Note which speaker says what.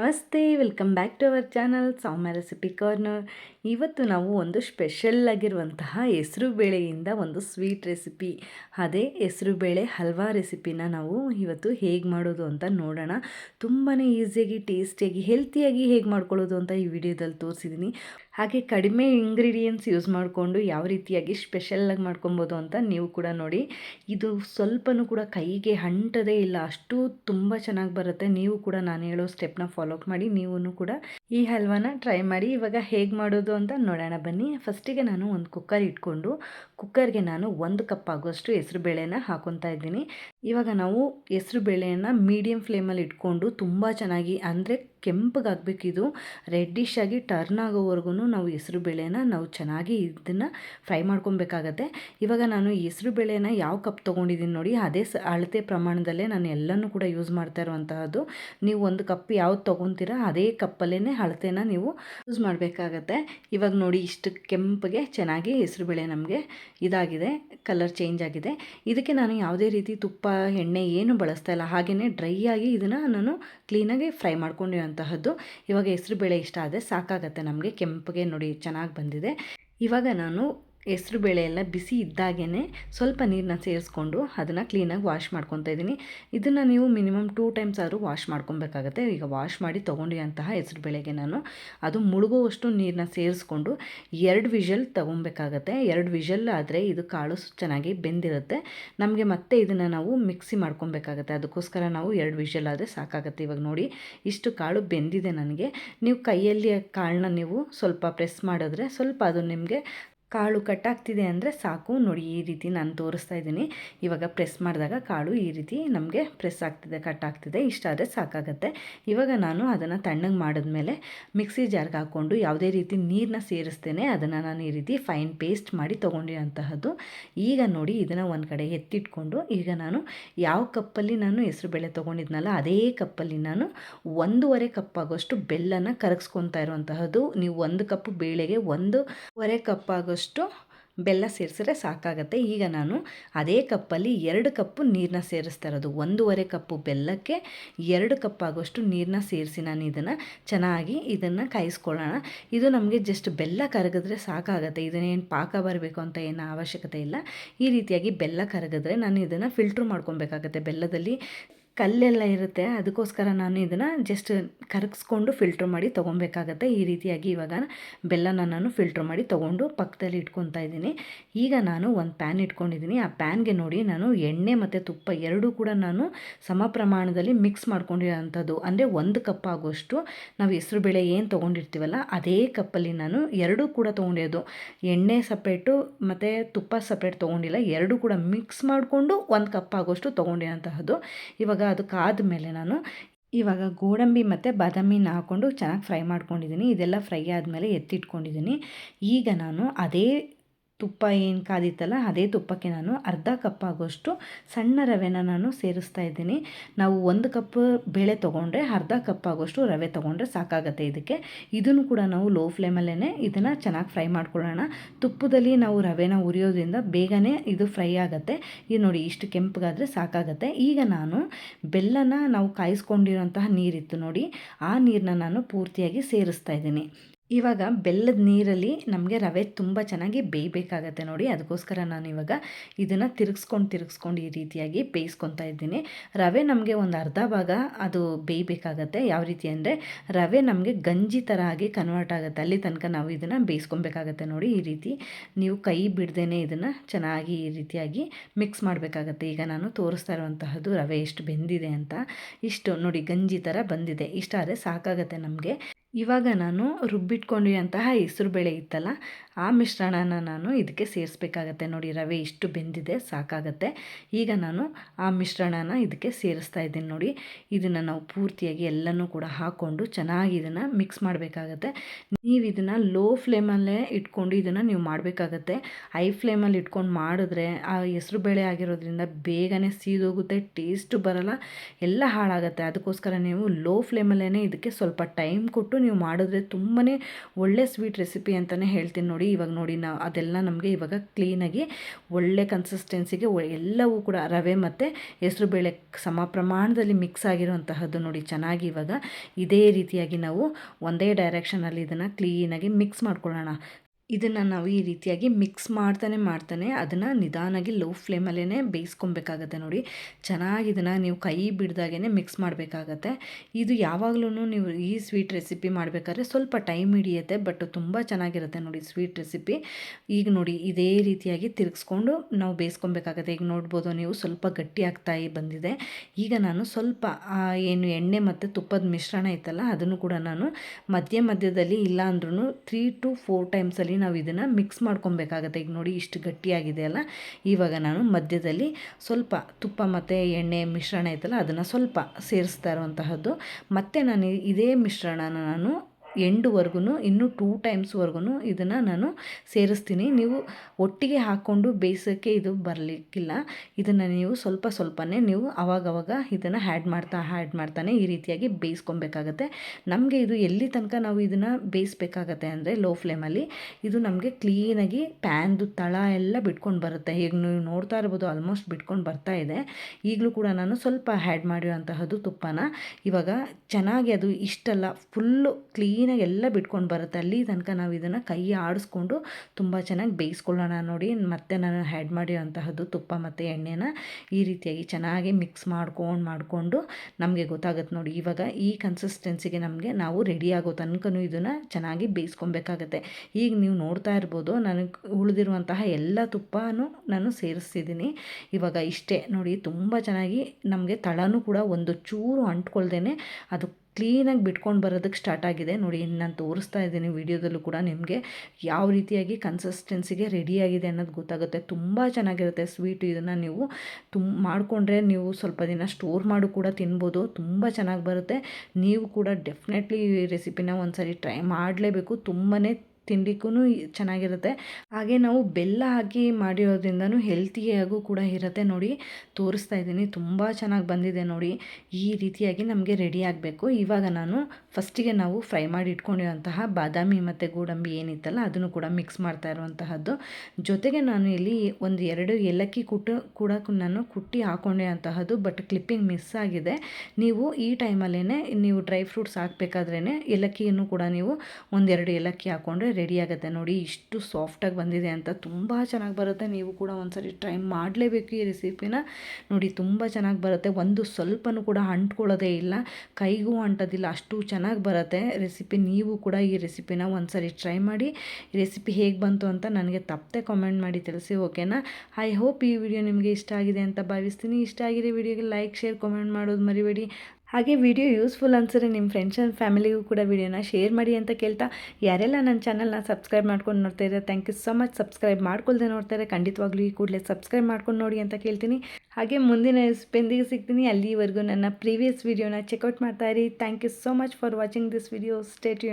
Speaker 1: ನಮಸ್ತೆ, welcome back to our channel Soumya recipe corner. ಇವತ್ತು ನಾವು ಒಂದು ಸ್ಪೆಷಲ್ ಆಗಿರುವಂತಹ ಹೆಸರು ಬೇಳೆಯಿಂದ ಒಂದು ಸ್ವೀಟ್ ರೆಸಿಪಿ. ಅದೇ ಹೆಸರು ಬೇಳೆ ಹಲ್ವಾ ರೆಸಿಪಿನ ನಾವು ಇವತ್ತು ಹೇಗೆ ಮಾಡೋದು ಅಂತ ನೋಡೋಣ. ತುಂಬಾ ಈಸಿಯಾಗಿ, ಟೇಸ್ಟಿಯಾಗಿ, ಹೆಲ್ತಿಯಾಗಿ ಹೇಗೆ ಮಾಡ್ಕೊಳ್ಳೋದು ಅಂತ ಈ ವಿಡಿಯೋದಲ್ಲಿ ತೋರಿಸಿದ್ದೀನಿ ಹಾಗೆ ಕಡಿಮೆ ಇಂಗ್ರೀಡಿಯೆಂಟ್ಸ್ ಯೂಸ್ ಮಾಡಿಕೊಂಡು ಯಾವ ರೀತಿಯಾಗಿ ಸ್ಪೆಷಲ್ಲಾಗಿ ಮಾಡ್ಕೊಬೋದು ಅಂತ ನೀವು ಕೂಡ ನೋಡಿ. ಇದು ಸ್ವಲ್ಪನೂ ಕೂಡ ಕೈಗೆ ಅಂಟದೇ ಇಲ್ಲ. ಅಷ್ಟು ತುಂಬ ಚೆನ್ನಾಗಿ ಬರುತ್ತೆ. ನೀವು ಕೂಡ ನಾನು ಹೇಳೋ ಸ್ಟೆಪ್ನ ಫಾಲೋ ಮಾಡಿ ನೀವು ಕೂಡ ಈ ಹಲ್ವಾನ ಟ್ರೈ ಮಾಡಿ ಇವಾಗ ಹೇಗೆ ಮಾಡೋದು ಅಂತ ನೋಡೋಣ. ಬನ್ನಿ ಫಸ್ಟಿಗೆ ನಾನು ಒಂದು ಕುಕ್ಕರ್ ಇಟ್ಕೊಂಡು ಕುಕ್ಕರ್ಗೆ ನಾನು ಒಂದು ಕಪ್ ಆಗೋಷ್ಟು ಹೆಸರು ಬೇಳೆನ ಹಾಕೊತಾ ಇದ್ದೀನಿ. ಇವಾಗ ನಾವು ಹೆಸರು ಬೇಳೆಯನ್ನು ಮೀಡಿಯಮ್ ಫ್ಲೇಮಲ್ಲಿ ಇಟ್ಕೊಂಡು ತುಂಬ ಚೆನ್ನಾಗಿ ಅಂದರೆ ಕೆಂಪಗಾಗಬೇಕು ಇದು. ರೆಡ್ಡಿಶ್ ಆಗಿ ಟರ್ನ್ ಆಗೋವರೆಗೂ ನಾವು ಹೆಸರು ಬೇಳೆನ ನಾವು ಚೆನ್ನಾಗಿ ಇದನ್ನು ಫ್ರೈ ಮಾಡ್ಕೊಬೇಕಾಗತ್ತೆ. ಇವಾಗ ನಾನು ಹೆಸರು ಬೇಳೆನ ಯಾವ ಕಪ್ ತೊಗೊಂಡಿದ್ದೀನಿ ನೋಡಿ, ಅದೇ ಸ ಅಳತೆ ಪ್ರಮಾಣದಲ್ಲೇ ನಾನು ಎಲ್ಲನೂ ಕೂಡ ಯೂಸ್ ಮಾಡ್ತಾ ಇರುವಂತಹದ್ದು. ನೀವು ಒಂದು ಕಪ್ ಯಾವ್ದು ತೊಗೊತೀರಾ, ಅದೇ ಕಪ್ಪಲ್ಲೇ ಅಳತೆನ ನೀವು ಯೂಸ್ ಮಾಡಬೇಕಾಗತ್ತೆ. ಇವಾಗ ನೋಡಿ ಇಷ್ಟು ಕೆಂಪಗೆ ಚೆನ್ನಾಗಿ ಹೆಸರು ಬೇಳೆ ನಮಗೆ ಇದಾಗಿದೆ ಕಲರ್ ಚೇಂಜ್ ಆಗಿದೆ. ಇದಕ್ಕೆ ನಾನು ಯಾವುದೇ ರೀತಿ ತುಪ್ಪ ಎಣ್ಣೆ ಏನು ಬಳಸ್ತಾ ಇಲ್ಲ. ಹಾಗೆಯೇ ಡ್ರೈ ಆಗಿ ಇದನ್ನು ನಾನು ಕ್ಲೀನಾಗಿ ಫ್ರೈ ಮಾಡ್ಕೊಂಡಿರೋಂತಹದ್ದು ಇವಾಗ ಹೆಸ್ರು ಬೇಳೆ ಇಷ್ಟ ಆದರೆ ಸಾಕಾಗತ್ತೆ ನಮಗೆ. ಕೆಂಪಗೆ ನೋಡಿ ಚೆನ್ನಾಗಿ ಬಂದಿದೆ. ಇವಾಗ ನಾನು ಹೆಸ್ರು ಬೇಳೆ ಎಲ್ಲ ಬಿಸಿ ಇದ್ದಾಗೇ ಸ್ವಲ್ಪ ನೀರನ್ನ ಸೇರಿಸ್ಕೊಂಡು ಅದನ್ನು ಕ್ಲೀನಾಗಿ ವಾಶ್ ಮಾಡ್ಕೊತಾ ಇದ್ದೀನಿ. ಇದನ್ನು ನೀವು ಮಿನಿಮಮ್ ಟೂ ಟೈಮ್ಸ್ ಆದರೂ ವಾಶ್ ಮಾಡ್ಕೊಬೇಕಾಗತ್ತೆ. ಈಗ ವಾಶ್ ಮಾಡಿ ತೊಗೊಂಡಿರೋಂತಹ ಹೆಸ್ರು ಬೇಳೆಗೆ ನಾನು. ಅದು ಮುಳುಗುವಷ್ಟು ನೀರನ್ನ ಸೇರಿಸ್ಕೊಂಡು ಎರಡು ವಿಷಲ್ ತೊಗೊಬೇಕಾಗತ್ತೆ. ಎರಡು ವಿಷಲ್ ಆದರೆ ಇದು ಕಾಳು ಚೆನ್ನಾಗಿ ಬೆಂದಿರುತ್ತೆ. ನಮಗೆ ಮತ್ತೆ ಇದನ್ನು ನಾವು ಮಿಕ್ಸಿ ಮಾಡ್ಕೊಬೇಕಾಗತ್ತೆ. ಅದಕ್ಕೋಸ್ಕರ ನಾವು ಎರಡು ವಿಷಲ್ ಆದರೆ ಸಾಕಾಗುತ್ತೆ. ಇವಾಗ ನೋಡಿ, ಇಷ್ಟು ಕಾಳು ಬೆಂದಿದೆ ನನಗೆ. ನೀವು ಕೈಯಲ್ಲಿ ಕಾಳನ್ನ ನೀವು ಸ್ವಲ್ಪ ಪ್ರೆಸ್ ಮಾಡಿದ್ರೆ ಸ್ವಲ್ಪ ಅದು ನಿಮಗೆ ಕಾಳು ಕಟ್ಟಾಗ್ತಿದೆ ಅಂದರೆ ಸಾಕು. ನೋಡಿ, ಈ ರೀತಿ ನಾನು ತೋರಿಸ್ತಾ ಇದ್ದೀನಿ. ಇವಾಗ ಪ್ರೆಸ್ ಮಾಡಿದಾಗ ಕಾಳು ಈ ರೀತಿ ನಮಗೆ ಪ್ರೆಸ್ ಆಗ್ತಿದೆ ಕಟ್ ಆಗ್ತಿದೆ ಇಷ್ಟ ಆದರೆ ಸಾಕಾಗತ್ತೆ. ಇವಾಗ ನಾನು ಅದನ್ನು ತಣ್ಣಗೆ ಮಾಡಿದ್ಮೇಲೆ ಮಿಕ್ಸಿ ಜಾರ್ಗೆ ಹಾಕ್ಕೊಂಡು ಯಾವುದೇ ರೀತಿ ನೀರನ್ನ ಸೇರಿಸ್ತೇನೆ. ಅದನ್ನು ನಾನು ಈ ರೀತಿ ಫೈನ್ ಪೇಸ್ಟ್ ಮಾಡಿ ತೊಗೊಂಡಿರೋಂತಹದ್ದು. ಈಗ ನೋಡಿ, ಇದನ್ನು ಒಂದು ಕಡೆ ಎತ್ತಿಟ್ಕೊಂಡು ಈಗ ನಾನು ಯಾವ ಕಪ್ಪಲ್ಲಿ ನಾನು ಹೆಸರು ಬೇಳೆ ತೊಗೊಂಡಿದ್ನಲ್ಲ, ಅದೇ ಕಪ್ಪಲ್ಲಿ ನಾನು ಒಂದೂವರೆ ಕಪ್ ಆಗೋಷ್ಟು ಬೆಲ್ಲನ ಕರಗಿಸ್ಕೊತಾ ಇರುವಂತಹದ್ದು ನೀವು ಒಂದು ಕಪ್ ಬೇಳೆಗೆ ಒಂದೂವರೆ ಕಪ್ ಆಗೋಷ್ಟು ಅಷ್ಟು ಬೆಲ್ಲ ಸೇರಿಸಿದ್ರೆ ಸಾಕಾಗತ್ತೆ. ಈಗ ನಾನು ಅದೇ ಕಪ್ಪಲ್ಲಿ ಎರಡು ಕಪ್ಪು ನೀರನ್ನ ಸೇರಿಸ್ತಾ ಇರೋದು. ಒಂದೂವರೆ ಕಪ್ಪು ಬೆಲ್ಲಕ್ಕೆ ಎರಡು ಕಪ್ ಆಗೋಷ್ಟು ನೀರನ್ನ ಸೇರಿಸಿ ನಾನು ಇದನ್ನು ಚೆನ್ನಾಗಿ ಇದನ್ನು ಕಾಯಿಸ್ಕೊಳ್ಳೋಣ. ಇದು ನಮಗೆ ಜಸ್ಟ್ ಬೆಲ್ಲ ಕರಗಿದ್ರೆ ಸಾಕಾಗತ್ತೆ. ಇದನ್ನೇನು ಪಾಕ ಬರಬೇಕು ಅಂತ ಏನು ಅವಶ್ಯಕತೆ ಇಲ್ಲ. ಈ ರೀತಿಯಾಗಿ ಬೆಲ್ಲ ಕರಗಿದ್ರೆ ನಾನು ಇದನ್ನು ಫಿಲ್ಟ್ರ್ ಮಾಡ್ಕೊಬೇಕಾಗತ್ತೆ. ಬೆಲ್ಲದಲ್ಲಿ ಕಲ್ಲೆಲ್ಲ ಇರುತ್ತೆ. ಅದಕ್ಕೋಸ್ಕರ ನಾನು ಇದನ್ನು ಜಸ್ಟ್ ಕರಗಿಸ್ಕೊಂಡು ಫಿಲ್ಟ್ರ್ ಮಾಡಿ ತೊಗೊಬೇಕಾಗತ್ತೆ. ಈ ರೀತಿಯಾಗಿ ಇವಾಗ ಬೆಲ್ಲನ ನಾನು ಫಿಲ್ಟ್ರ್ ಮಾಡಿ ತೊಗೊಂಡು ಪಕ್ಕದಲ್ಲಿ ಇಟ್ಕೊತಾ ಇದ್ದೀನಿ. ಈಗ ನಾನು ಒಂದು ಪ್ಯಾನ್ ಇಟ್ಕೊಂಡಿದ್ದೀನಿ. ಆ ಪ್ಯಾನ್ಗೆ ನೋಡಿ ನಾನು ಎಣ್ಣೆ ಮತ್ತು ತುಪ್ಪ ಎರಡೂ ಕೂಡ ನಾನು ಸಮ ಪ್ರಮಾಣದಲ್ಲಿ ಮಿಕ್ಸ್ ಮಾಡ್ಕೊಂಡಿರೋಂಥದ್ದು. ಅಂದರೆ ಒಂದು ಕಪ್ ಆಗೋಷ್ಟು ನಾವು ಹೆಸರು ಬೇಳೆ ಏನು ತೊಗೊಂಡಿರ್ತೀವಲ್ಲ, ಅದೇ ಕಪ್ಪಲ್ಲಿ ನಾನು ಎರಡೂ ಕೂಡ ತೊಗೊಂಡಿರೋದು. ಎಣ್ಣೆ ಸಪ್ರೇಟು ಮತ್ತು ತುಪ್ಪ ಸಪ್ರೇಟ್ ತೊಗೊಂಡಿಲ್ಲ, ಎರಡೂ ಕೂಡ ಮಿಕ್ಸ್ ಮಾಡಿಕೊಂಡು ಒಂದು ಕಪ್ ಆಗೋಷ್ಟು ತೊಗೊಂಡಿರೋಂತಹದ್ದು ಇವಾಗ ಅದು ಮೇಲೆ ನಾನು ಇವಾಗ ಗೋಡಂಬಿ ಮತ್ತು ಬಾದಾಮಿನ ಹಾಕ್ಕೊಂಡು ಚೆನ್ನಾಗಿ ಫ್ರೈ ಮಾಡ್ಕೊಂಡಿದ್ದೀನಿ ಇದೆಲ್ಲ ಫ್ರೈ ಆದಮೇಲೆ ಎತ್ತಿಟ್ಕೊಂಡಿದ್ದೀನಿ ಈಗ ನಾನು ಅದೇ ತುಪ್ಪ ಏನು ಕಾದಿತ್ತಲ್ಲ, ಅದೇ ತುಪ್ಪಕ್ಕೆ ನಾನು ಅರ್ಧ ಕಪ್ ಆಗೋಷ್ಟು ಸಣ್ಣ ರವೆನ ನಾನು ಸೇರಿಸ್ತಾ ಇದ್ದೀನಿ. ನಾವು ಒಂದು ಕಪ್ ಬೇಳೆ ತೊಗೊಂಡ್ರೆ ಅರ್ಧ ಕಪ್ ಆಗೋಷ್ಟು ರವೆ ತೊಗೊಂಡ್ರೆ ಸಾಕಾಗತ್ತೆ ಇದಕ್ಕೆ. ಇದನ್ನು ಕೂಡ ನಾವು ಲೋ ಫ್ಲೇಮಲ್ಲೇ ಇದನ್ನು ಚೆನ್ನಾಗಿ ಫ್ರೈ ಮಾಡ್ಕೊಳ್ಳೋಣ. ತುಪ್ಪದಲ್ಲಿ ನಾವು ರವೆನ ಉರಿಯೋದ್ರಿಂದ ಬೇಗನೆ ಇದು ಫ್ರೈ ಆಗುತ್ತೆ. ಇದು ನೋಡಿ ಇಷ್ಟು ಕೆಂಪಗಾದರೆ ಸಾಕಾಗತ್ತೆ. ಈಗ ನಾನು ಬೆಲ್ಲನ ನಾವು ಕಾಯಿಸ್ಕೊಂಡಿರೋಂತಹ ನೀರಿತ್ತು ನೋಡಿ, ಆ ನೀರನ್ನ ನಾನು ಪೂರ್ತಿಯಾಗಿ ಸೇರಿಸ್ತಾ ಇದ್ದೀನಿ. ಇವಾಗ ಬೆಲ್ಲದ ನೀರಲ್ಲಿ ನಮಗೆ ರವೆ ತುಂಬ ಚೆನ್ನಾಗಿ ಬೇಯಬೇಕಾಗತ್ತೆ ನೋಡಿ. ಅದಕ್ಕೋಸ್ಕರ ನಾನು ಇವಾಗ ಇದನ್ನು ತಿರುಗಿಸ್ಕೊಂಡು ತಿರುಗಿಸ್ಕೊಂಡು ಈ ರೀತಿಯಾಗಿ ಬೇಯಿಸ್ಕೊತಾ ಇದ್ದೀನಿ. ರವೆ ನಮಗೆ ಒಂದು ಅರ್ಧ ಭಾಗ ಅದು ಬೇಯಬೇಕಾಗತ್ತೆ. ಯಾವ ರೀತಿ ಅಂದರೆ ರವೆ ನಮಗೆ ಗಂಜಿ ಥರ ಆಗಿ ಕನ್ವರ್ಟ್ ಆಗುತ್ತೆ. ಅಲ್ಲಿ ತನಕ ನಾವು ಇದನ್ನು ಬೇಯಿಸ್ಕೊಬೇಕಾಗತ್ತೆ ನೋಡಿ ಈ ರೀತಿ. ನೀವು ಕೈ ಬಿಡ್ದೇ ಇದನ್ನು ಚೆನ್ನಾಗಿ ಈ ರೀತಿಯಾಗಿ ಮಿಕ್ಸ್ ಮಾಡಬೇಕಾಗತ್ತೆ. ಈಗ ನಾನು ತೋರಿಸ್ತಾ ಇರುವಂತಹದ್ದು ರವೆ ಎಷ್ಟು ಬೆಂದಿದೆ ಅಂತ. ಇಷ್ಟು ನೋಡಿ ಗಂಜಿ ಥರ ಬಂದಿದೆ. ಇಷ್ಟಾದರೆ ಸಾಕಾಗತ್ತೆ ನಮಗೆ. ಇವಾಗ ನಾನು ರುಬ್ಬಿಟ್ಕೊಂಡಿರೋಂತಹ ಹೆಸರು ಬೇಳೆ ಇತ್ತಲ್ಲ ಆ ಮಿಶ್ರಣನ ನಾನು ಇದಕ್ಕೆ ಸೇರಿಸ್ಬೇಕಾಗತ್ತೆ. ನೋಡಿ, ರವೆ ಇಷ್ಟು ಬೆಂದಿದೆ, ಸಾಕಾಗತ್ತೆ. ಈಗ ನಾನು ಆ ಮಿಶ್ರಣನ ಇದಕ್ಕೆ ಸೇರಿಸ್ತಾ ಇದ್ದೀನಿ. ನೋಡಿ, ಇದನ್ನು ನಾವು ಪೂರ್ತಿಯಾಗಿ ಎಲ್ಲನೂ ಕೂಡ ಹಾಕ್ಕೊಂಡು ಚೆನ್ನಾಗಿ ಇದನ್ನು ಮಿಕ್ಸ್ ಮಾಡಬೇಕಾಗತ್ತೆ. ನೀವು ಇದನ್ನು ಲೋ ಫ್ಲೇಮಲ್ಲೇ ಇಟ್ಕೊಂಡು ಇದನ್ನು ನೀವು ಮಾಡಬೇಕಾಗತ್ತೆ. ಹೈ ಫ್ಲೇಮಲ್ಲಿ ಇಟ್ಕೊಂಡು ಮಾಡಿದ್ರೆ ಆ ಹೆಸರು ಬೇಳೆ ಆಗಿರೋದ್ರಿಂದ ಬೇಗನೆ ಸೀದೋಗುತ್ತೆ ಟೇಸ್ಟು ಬರಲ್ಲ, ಎಲ್ಲ ಹಾಳಾಗುತ್ತೆ. ಅದಕ್ಕೋಸ್ಕರ ನೀವು ಲೋ ಫ್ಲೇಮಲ್ಲೇ ಇದಕ್ಕೆ ಸ್ವಲ್ಪ ಟೈಮ್ ಕೊಟ್ಟು ನೀವು ಮಾಡಿದ್ರೆ ತುಂಬಾ ಒಳ್ಳೆ ಸ್ವೀಟ್ ರೆಸಿಪಿ ಅಂತಲೇ ಹೇಳ್ತೀನಿ. ನೋಡಿ ಇವಾಗ ನೋಡಿ ನಾವು ಅದೆಲ್ಲ ನಮಗೆ ಇವಾಗ ಕ್ಲೀನಾಗಿ ಒಳ್ಳೆ ಕನ್ಸಿಸ್ಟೆನ್ಸಿಗೆ ಎಲ್ಲವೂ ಕೂಡ ರವೆ ಮತ್ತು ಹೆಸರುಬೇಳೆ ಸಮ ಪ್ರಮಾಣದಲ್ಲಿ ಮಿಕ್ಸ್ ಆಗಿರುವಂತಹದ್ದು ನೋಡಿ ಚೆನ್ನಾಗಿ ಇವಾಗ ಇದೇ ರೀತಿಯಾಗಿ ನಾವು ಒಂದೇ ಡೈರೆಕ್ಷನಲ್ಲಿ ಇದನ್ನು ಕ್ಲೀನಾಗಿ ಮಿಕ್ಸ್ ಮಾಡ್ಕೊಳ್ಳೋಣ. ಇದನ್ನು ನಾವು ಈ ರೀತಿಯಾಗಿ ಮಿಕ್ಸ್ ಮಾಡ್ತಾನೆ ಮಾಡ್ತಾನೆ ಅದನ್ನು ನಿಧಾನಾಗಿ ಲೋ ಫ್ಲೇಮಲ್ಲೇ ಬೇಯಿಸ್ಕೊಬೇಕಾಗತ್ತೆ ನೋಡಿ. ಚೆನ್ನಾಗಿ ಇದನ್ನು ನೀವು ಕೈ ಬಿಡ್ದಾಗೇ ಮಿಕ್ಸ್ ಮಾಡಬೇಕಾಗತ್ತೆ. ಇದು ಯಾವಾಗಲೂ ನೀವು ಈ ಸ್ವೀಟ್ ರೆಸಿಪಿ ಮಾಡಬೇಕಾದ್ರೆ ಸ್ವಲ್ಪ ಟೈಮ್ ಹಿಡಿಯುತ್ತೆ ಬಟ್ ತುಂಬ ಚೆನ್ನಾಗಿರುತ್ತೆ ನೋಡಿ ಸ್ವೀಟ್ ರೆಸಿಪಿ ಈಗ ನೋಡಿ ಇದೇ ರೀತಿಯಾಗಿ ತಿರುಗಿಸ್ಕೊಂಡು ನಾವು ಬೇಯಿಸ್ಕೊಬೇಕಾಗತ್ತೆ. ಈಗ ನೋಡ್ಬೋದು ನೀವು ಸ್ವಲ್ಪ ಗಟ್ಟಿ ಆಗ್ತಾ ಬಂದಿದೆ. ಈಗ ನಾನು ಸ್ವಲ್ಪ ಏನು ಎಣ್ಣೆ ಮತ್ತು ತುಪ್ಪದ ಮಿಶ್ರಣ ಇತ್ತಲ್ಲ ಅದನ್ನು ಕೂಡ ನಾನು ಮಧ್ಯ ಮಧ್ಯದಲ್ಲಿ ಇಲ್ಲ ಅಂದ್ರೂ ತ್ರೀ ಟು ಫೋರ್ ಟೈಮ್ಸಲ್ಲಿ ನಾವು ಇದನ್ನು ಮಿಕ್ಸ್ ಮಾಡ್ಕೊಬೇಕಾಗತ್ತೆ. ಈಗ ನೋಡಿ ಇಷ್ಟು ಗಟ್ಟಿಯಾಗಿದೆ ಅಲ್ಲ? ಇವಾಗ ನಾನು ಮಧ್ಯದಲ್ಲಿ ಸ್ವಲ್ಪ ತುಪ್ಪ ಮತ್ತು ಎಣ್ಣೆ ಮಿಶ್ರಣ ಐತಲ್ಲ, ಅದನ್ನು ಸ್ವಲ್ಪ ಸೇರಿಸ್ತಾ ಇರುವಂತಹದ್ದು. ಮತ್ತು ನಾನು ಇದೇ ಮಿಶ್ರಣನ ನಾನು ಎಂಡ್ವರೆಗೂ ಇನ್ನೂ ಟೂ ಟೈಮ್ಸ್ವರೆಗೂ ಇದನ್ನು ನಾನು ಸೇರಿಸ್ತೀನಿ. ನೀವು ಒಟ್ಟಿಗೆ ಹಾಕ್ಕೊಂಡು ಬೇಯಿಸೋಕ್ಕೆ ಇದು ಬರಲಿಕ್ಕಿಲ್ಲ. ಇದನ್ನು ನೀವು ಸ್ವಲ್ಪ ಸ್ವಲ್ಪನೇ ನೀವು ಅವಾಗವಾಗ ಇದನ್ನು ಹ್ಯಾಡ್ ಮಾಡ್ತಾ ಹ್ಯಾಡ್ ಮಾಡ್ತಾನೆ ಈ ರೀತಿಯಾಗಿ ಬೇಯಿಸ್ಕೊಬೇಕಾಗತ್ತೆ. ನಮಗೆ ಇದು ಎಲ್ಲಿ ತನಕ ನಾವು ಇದನ್ನು ಬೇಯಿಸ್ಬೇಕಾಗತ್ತೆ ಅಂದರೆ ಲೋ ಫ್ಲೇಮಲ್ಲಿ ಇದು ನಮಗೆ ಕ್ಲೀನಾಗಿ ಪ್ಯಾನ್ದು ತಳ ಎಲ್ಲ ಬಿಟ್ಕೊಂಡು ಬರುತ್ತೆ. ಈಗ ನೀವು ನೋಡ್ತಾ ಇರ್ಬೋದು ಆಲ್ಮೋಸ್ಟ್ ಬಿಟ್ಕೊಂಡು ಬರ್ತಾ ಇದೆ. ಈಗಲೂ ಕೂಡ ನಾನು ಸ್ವಲ್ಪ ಹ್ಯಾಡ್ ಮಾಡಿರೋಂತಹದ್ದು ತುಪ್ಪನ. ಇವಾಗ ಚೆನ್ನಾಗಿ ಅದು ಇಷ್ಟಲ್ಲ ಫುಲ್ಲು ಕ್ಲೀನಾಗಿ ಎಲ್ಲ ಬಿಟ್ಕೊಂಡು ಬರುತ್ತೆ. ಅಲ್ಲಿ ತನಕ ನಾವು ಇದನ್ನು ಕೈ ಆಡಿಸ್ಕೊಂಡು ತುಂಬ ಚೆನ್ನಾಗಿ ಬೇಯಿಸ್ಕೊಳ್ಳೋಣ ನೋಡಿ. ಮತ್ತೆ ನಾನು ಹ್ಯಾಡ್ ಮಾಡಿರೋಂತಹದ್ದು ತುಪ್ಪ ಮತ್ತು ಎಣ್ಣೆನ ಈ ರೀತಿಯಾಗಿ ಚೆನ್ನಾಗಿ ಮಿಕ್ಸ್ ಮಾಡ್ಕೊಂಡು ಮಾಡಿಕೊಂಡು ನಮಗೆ ಗೊತ್ತಾಗುತ್ತೆ ನೋಡಿ. ಇವಾಗ ಈ ಕನ್ಸಿಸ್ಟೆನ್ಸಿಗೆ ನಮಗೆ ನಾವು ರೆಡಿ ಆಗೋ ತನಕನೂ ಇದನ್ನು ಚೆನ್ನಾಗಿ ಬೇಯಿಸ್ಕೊಬೇಕಾಗತ್ತೆ ಈಗ ನೀವು ನೋಡ್ತಾ ಇರ್ಬೋದು, ನನಗೆ ಉಳಿದಿರುವಂತಹ ಎಲ್ಲ ತುಪ್ಪನೂ ನಾನು ಸೇರಿಸ್ತಿದ್ದೀನಿ. ಇವಾಗ ಇಷ್ಟೇ ನೋಡಿ, ತುಂಬ ಚೆನ್ನಾಗಿ ನಮಗೆ ತಳನೂ ಕೂಡ ಒಂದು ಚೂರು ಅಂಟ್ಕೊಳ್ದೇ ಅದು ಕ್ಲೀನಾಗಿ ಬಿಟ್ಕೊಂಡು ಬರೋದಕ್ಕೆ ಸ್ಟಾರ್ಟ್ ಆಗಿದೆ. ನೋಡಿ, ನಾನು ತೋರಿಸ್ತಾ ಇದ್ದೀನಿ ವಿಡಿಯೋದಲ್ಲೂ ಕೂಡ ನಿಮಗೆ ಯಾವ ರೀತಿಯಾಗಿ ಕನ್ಸಿಸ್ಟೆನ್ಸಿಗೆ ರೆಡಿಯಾಗಿದೆ ಅನ್ನೋದು ಗೊತ್ತಾಗುತ್ತೆ. ತುಂಬ ಚೆನ್ನಾಗಿರುತ್ತೆ ಸ್ವೀಟು ಇದನ್ನು ನೀವು ತುಮ್, ಮಾಡಿಕೊಂಡ್ರೆ ನೀವು ಸ್ವಲ್ಪ ದಿನ ಸ್ಟೋರ್ ಮಾಡು ಕೂಡ ತಿನ್ಬೋದು. ತುಂಬ ಚೆನ್ನಾಗಿ ಬರುತ್ತೆ. ನೀವು ಕೂಡ ಡೆಫಿನೆಟ್ಲಿ ಈ ರೆಸಿಪಿನ ಒಂದು ಸರಿ ಟ್ರೈ ಮಾಡಲೇಬೇಕು. ತುಂಬಾ ತಿಂಡಿಗೂ ಚೆನ್ನಾಗಿರುತ್ತೆ. ಹಾಗೆ ನಾವು ಬೆಲ್ಲ ಹಾಕಿ ಮಾಡಿರೋದ್ರಿಂದನೂ ಹೆಲ್ತಿಯಾಗೂ ಕೂಡ ಇರುತ್ತೆ ನೋಡಿ. ತೋರಿಸ್ತಾ ಇದ್ದೀನಿ. ತುಂಬ ಚೆನ್ನಾಗಿ ಬಂದಿದೆ ನೋಡಿ. ಈ ರೀತಿಯಾಗಿ ನಮಗೆ ರೆಡಿ ಆಗಬೇಕು. ಇವಾಗ ನಾನು ಫಸ್ಟಿಗೆ ನಾವು ಫ್ರೈ ಮಾಡಿ ಇಟ್ಕೊಂಡಿರುವಂತಹ ಬಾದಾಮಿ ಮತ್ತು ಗೋಡಂಬಿ ಏನಿತ್ತಲ್ಲ ಅದನ್ನು ಕೂಡ ಮಿಕ್ಸ್ ಮಾಡ್ತಾ ಇರುವಂತಹದ್ದು. ಜೊತೆಗೆ ನಾನು ಇಲ್ಲಿ ಒಂದು ಎರಡು ಏಲಕ್ಕಿ ಕುಟ್ಟು ಕೂಡ ನಾನು ಕುಟ್ಟಿ ಹಾಕೊಂಡಿರುವಂತಹದ್ದು ಬಟ್ ಕ್ಲಿಪ್ಪಿಂಗ್ ಮಿಸ್ ಆಗಿದೆ. ನೀವು ಈ ಟೈಮಲ್ಲೇ ನೀವು ಡ್ರೈ ಫ್ರೂಟ್ಸ್ ಹಾಕಬೇಕಾದ್ರೇ ಏಲಕ್ಕಿಯನ್ನು ಕೂಡ ನೀವು ಒಂದೆರಡು ಏಲಕ್ಕಿ ಹಾಕ್ಕೊಂಡ್ರೆ ರೆಡಿ ಆಗುತ್ತೆ ನೋಡಿ, ಇಷ್ಟು ಸಾಫ್ಟಾಗಿ ಬಂದಿದೆ ಅಂತ ತುಂಬ ಚೆನ್ನಾಗಿ ಬರುತ್ತೆ. ನೀವು ಕೂಡ ಒಂದ್ಸರಿ ಟ್ರೈ ಮಾಡಲೇಬೇಕು ಈ ರೆಸಿಪಿನ. ನೋಡಿ, ತುಂಬ ಚೆನ್ನಾಗಿ ಬರುತ್ತೆ. ಒಂದು ಸ್ವಲ್ಪನೂ ಕೂಡ ಅಂಟ್ಕೊಳ್ಳೋದೇ ಇಲ್ಲ. ಕೈಗೂ ಅಂಟೋದಿಲ್ಲ, ಅಷ್ಟು ಚೆನ್ನಾಗಿ ಬರುತ್ತೆ ರೆಸಿಪಿ. ನೀವು ಕೂಡ ಈ ರೆಸಿಪಿನ ಒಂದ್ಸರಿ ಟ್ರೈ ಮಾಡಿ. ರೆಸಿಪಿ ಹೇಗೆ ಬಂತು ಅಂತ ನನಗೆ ತಪ್ಪದೆ ಕಾಮೆಂಟ್ ಮಾಡಿ ತಿಳಿಸಿ, ಓಕೆನಾ? ಐ ಹೋಪ್ ಈ ವಿಡಿಯೋ ನಿಮಗೆ ಇಷ್ಟ ಆಗಿದೆ ಅಂತ ಭಾವಿಸ್ತೀನಿ. ಇಷ್ಟ ಆಗಿರೋ ವಿಡಿಯೋಗೆ ಲೈಕ್ ಶೇರ್ ಕಾಮೆಂಟ್ ಮಾಡೋದು ಮರಿಬೇಡಿ. ಹಾಗೆ ವಿಡಿಯೋ ಯೂಸ್ಫುಲ್ ಅನ್ಸಿದ್ರೆ ನಿಮ್ಮ ಫ್ರೆಂಡ್ಸ್ ಆ್ಯಂಡ್ ಫ್ಯಾಮಿಲಿಗೂ ಕೂಡ ವಿಡಿಯೋನ ಶೇರ್ ಮಾಡಿ ಅಂತ ಕೇಳ್ತಾ, ಯಾರೆಲ್ಲ ನನ್ನ ಚಾನಲ್ನ ಸಬ್ಸ್ಕ್ರೈಬ್ ಮಾಡ್ಕೊಂಡು ನೋಡ್ತಾ thank you so much subscribe ಮಾಡ್ಕೊಳ್ದೆ ನೋಡ್ತಾರೆ, ಖಂಡಿತವಾಗ್ಲೂ ಈ ಕೂಡಲೇ ಸಬ್ಸ್ಕ್ರೈಬ್ ಮಾಡ್ಕೊಂಡು ನೋಡಿ ಅಂತ ಕೇಳ್ತೀನಿ. ಹಾಗೆ ಮುಂದಿನ ಸ್ಪೆಂದಿಗೆ ಸಿಗ್ತೀನಿ, ಅಲ್ಲಿವರೆಗೂ ನನ್ನ ಪ್ರೀವಿಯಸ್ ವಿಡಿಯೋನ ಚೆಕ್ಔಟ್ ಮಾಡ್ತಾ ಇರಿ. Thank you so much for watching this video state